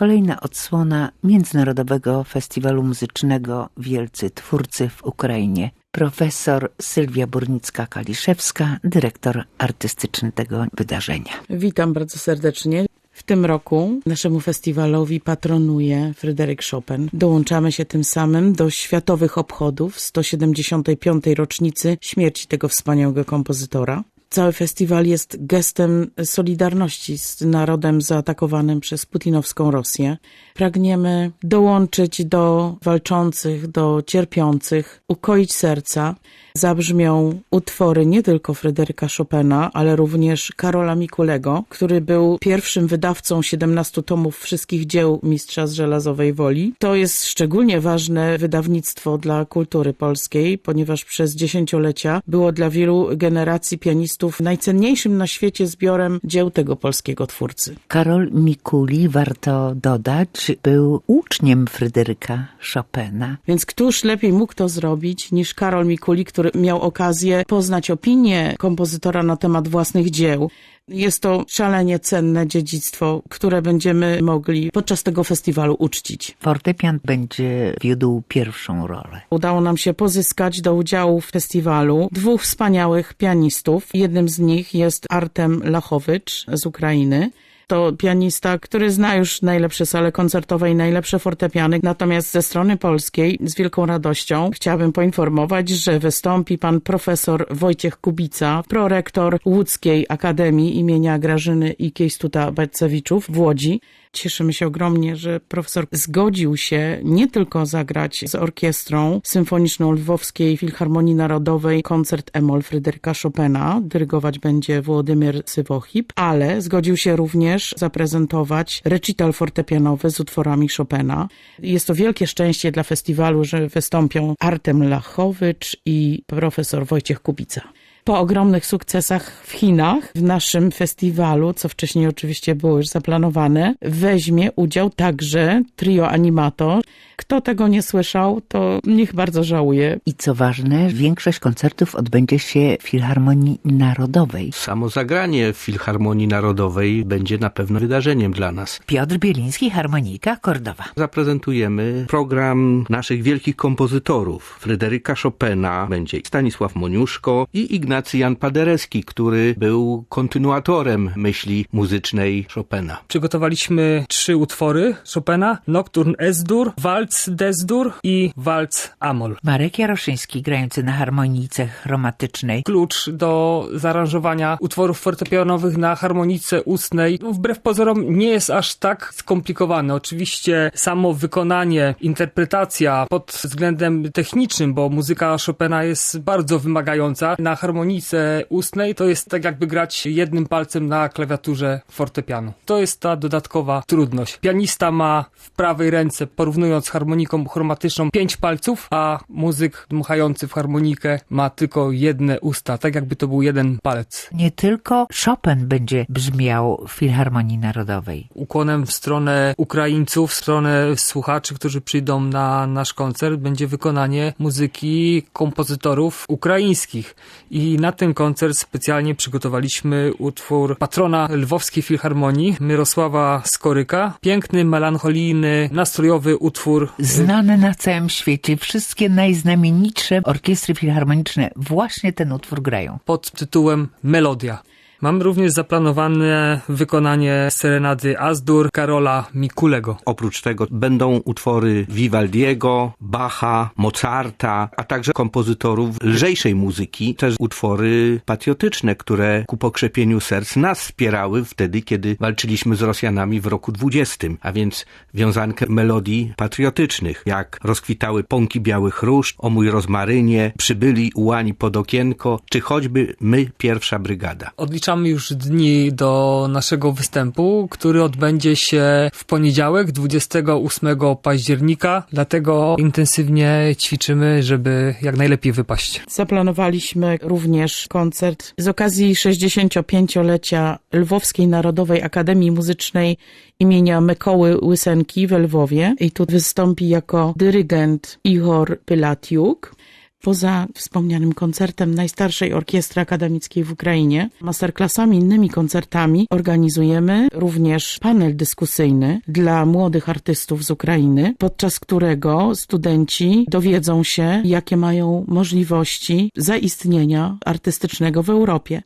kolejna odsłona Międzynarodowego Festiwalu Muzycznego Wielcy Twórcy w Ukrainie. Profesor Sylwia Burnicka-Kaliszewska, dyrektor artystyczny tego wydarzenia. Witam bardzo serdecznie. W tym roku naszemu festiwalowi patronuje Fryderyk Chopin. Dołączamy się tym samym do światowych obchodów 175. rocznicy śmierci tego wspaniałego kompozytora. Cały festiwal jest gestem solidarności z narodem zaatakowanym przez putinowską Rosję. Pragniemy dołączyć do walczących, do cierpiących, ukoić serca. Zabrzmią utwory nie tylko Fryderyka Chopina, ale również Karola Mikulego, który był pierwszym wydawcą 17 tomów wszystkich dzieł Mistrza z Żelazowej Woli. To jest szczególnie ważne wydawnictwo dla kultury polskiej, ponieważ przez dziesięciolecia było dla wielu generacji pianistów najcenniejszym na świecie zbiorem dzieł tego polskiego twórcy. Karol Mikuli, warto dodać, był uczniem Fryderyka Chopina. Więc któż lepiej mógł to zrobić niż Karol Mikuli, który miał okazję poznać opinię kompozytora na temat własnych dzieł. Jest to szalenie cenne dziedzictwo, które będziemy mogli podczas tego festiwalu uczcić. Fortepian będzie wiódł pierwszą rolę. Udało nam się pozyskać do udziału w festiwalu dwóch wspaniałych pianistów. Jednym z nich jest Artem Lachowicz z Ukrainy to pianista, który zna już najlepsze sale koncertowe i najlepsze fortepiany. Natomiast ze strony polskiej z wielką radością chciałabym poinformować, że wystąpi pan profesor Wojciech Kubica, prorektor Łódzkiej Akademii imienia Grażyny i Kiejstuta Bajcewiczów w Łodzi. Cieszymy się ogromnie, że profesor zgodził się nie tylko zagrać z orkiestrą symfoniczną Lwowskiej Filharmonii Narodowej koncert Emol Fryderyka Chopina, dyrygować będzie Włodymyr Sywochip, ale zgodził się również zaprezentować recital fortepianowy z utworami Chopina. Jest to wielkie szczęście dla festiwalu, że wystąpią Artem Lachowicz i profesor Wojciech Kubica po ogromnych sukcesach w Chinach, w naszym festiwalu, co wcześniej oczywiście było już zaplanowane, weźmie udział także trio Animator. Kto tego nie słyszał, to niech bardzo żałuje. I co ważne, większość koncertów odbędzie się w Filharmonii Narodowej. Samo zagranie w Filharmonii Narodowej będzie na pewno wydarzeniem dla nas. Piotr Bieliński, harmonika Kordowa. Zaprezentujemy program naszych wielkich kompozytorów. Fryderyka Chopina, będzie Stanisław Moniuszko i Ignacy Ignacy Jan Paderewski, który był kontynuatorem myśli muzycznej Chopina. Przygotowaliśmy trzy utwory Chopina, Nocturne S-dur, Waltz D-dur i Waltz Amol. Marek Jaroszyński grający na harmonice chromatycznej. Klucz do zaaranżowania utworów fortepianowych na harmonice ustnej no, wbrew pozorom nie jest aż tak skomplikowane. Oczywiście samo wykonanie, interpretacja pod względem technicznym, bo muzyka Chopina jest bardzo wymagająca na harmonice harmonice ustnej to jest tak jakby grać jednym palcem na klawiaturze fortepianu. To jest ta dodatkowa trudność. Pianista ma w prawej ręce, porównując z harmoniką chromatyczną, pięć palców, a muzyk dmuchający w harmonikę ma tylko jedne usta, tak jakby to był jeden palec. Nie tylko Chopin będzie brzmiał w Filharmonii Narodowej. Ukłonem w stronę Ukraińców, w stronę słuchaczy, którzy przyjdą na nasz koncert, będzie wykonanie muzyki kompozytorów ukraińskich. I i na ten koncert specjalnie przygotowaliśmy utwór patrona Lwowskiej Filharmonii, Mirosława Skoryka. Piękny, melancholijny, nastrojowy utwór. Znany na całym świecie. Wszystkie najznamienitsze orkiestry filharmoniczne właśnie ten utwór grają. Pod tytułem Melodia. Mam również zaplanowane wykonanie serenady Azdur Karola Mikulego. Oprócz tego będą utwory Vivaldiego, Bacha, Mozarta, a także kompozytorów lżejszej muzyki, też utwory patriotyczne, które ku pokrzepieniu serc nas wspierały wtedy, kiedy walczyliśmy z Rosjanami w roku 20, a więc wiązankę melodii patriotycznych, jak rozkwitały pąki białych róż, o mój rozmarynie, przybyli ułani pod okienko, czy choćby my, pierwsza brygada. Odliczamy Zaliczamy już dni do naszego występu, który odbędzie się w poniedziałek, 28 października, dlatego intensywnie ćwiczymy, żeby jak najlepiej wypaść. Zaplanowaliśmy również koncert z okazji 65-lecia Lwowskiej Narodowej Akademii Muzycznej imienia Mykoły Łysenki w Lwowie i tu wystąpi jako dyrygent Ihor Pylatiuk. Poza wspomnianym koncertem najstarszej orkiestry akademickiej w Ukrainie, masterclassami, innymi koncertami organizujemy również panel dyskusyjny dla młodych artystów z Ukrainy, podczas którego studenci dowiedzą się, jakie mają możliwości zaistnienia artystycznego w Europie.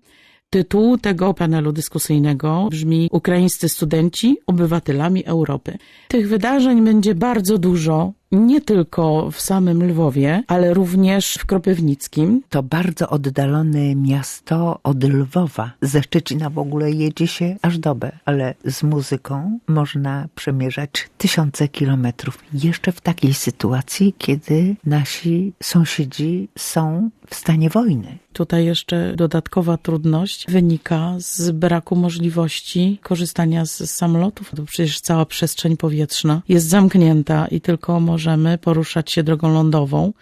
Tytuł tego panelu dyskusyjnego brzmi Ukraińscy studenci obywatelami Europy. Tych wydarzeń będzie bardzo dużo, nie tylko w samym Lwowie, ale również w Kropywnickim. To bardzo oddalone miasto od Lwowa. Ze Szczecina w ogóle jedzie się aż do B, ale z muzyką można przemierzać tysiące kilometrów. Jeszcze w takiej sytuacji, kiedy nasi sąsiedzi są w stanie wojny. Tutaj jeszcze dodatkowa trudność wynika z braku możliwości korzystania z samolotów. To przecież cała przestrzeń powietrzna jest zamknięta i tylko możemy poruszać się drogą lądową,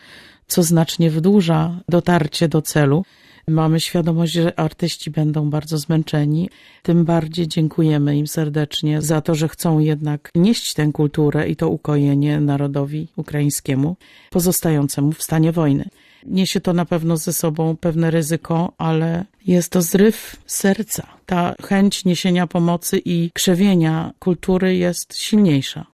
co znacznie wydłuża dotarcie do celu. Mamy świadomość, że artyści będą bardzo zmęczeni. Tym bardziej dziękujemy im serdecznie za to, że chcą jednak nieść tę kulturę i to ukojenie narodowi ukraińskiemu pozostającemu w stanie wojny. Niesie to na pewno ze sobą pewne ryzyko, ale jest to zryw serca. Ta chęć niesienia pomocy i krzewienia kultury jest silniejsza.